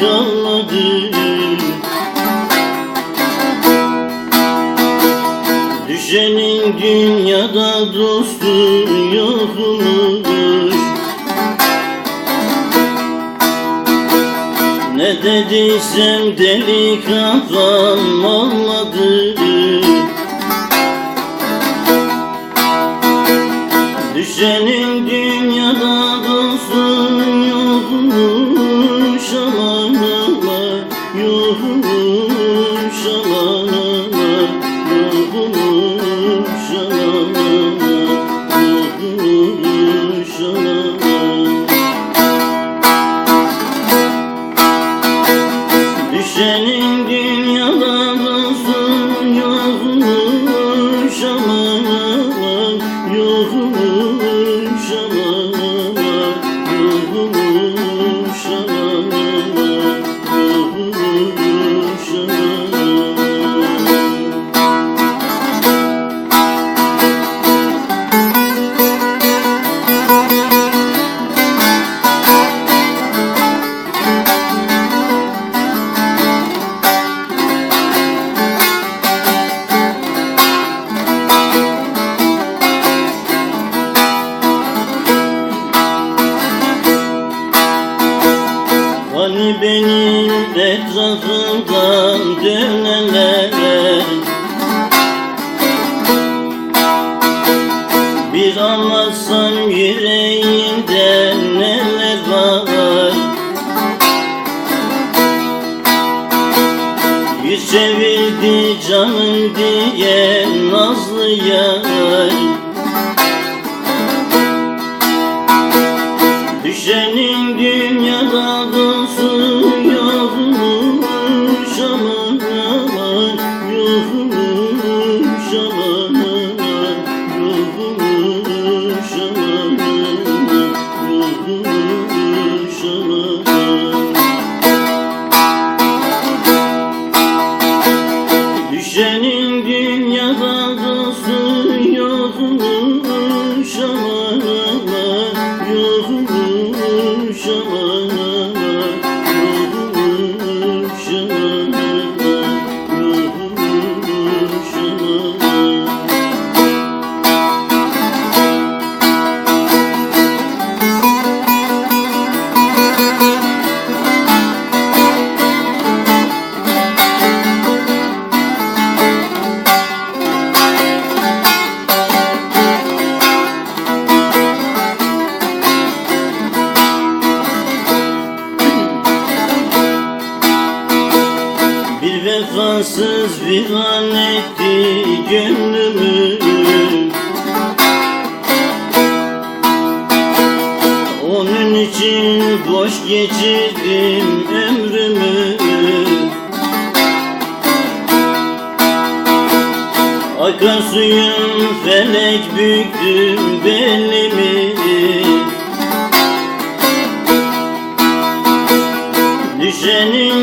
kalmadı Düşenin dünyada dostu yokmuş. Ne dediysem deli kafam olmadı Yokmuş benim etrafımdan dönenler Bir anlatsam yüreğimde neler var? Yüz çevirdi canım diye nazlı yar Yokmuş aman Vefasız viran etti gönlümü Onun için boş geçirdim ömrümü. Akan suyum felek büktüm belimi. Düşenin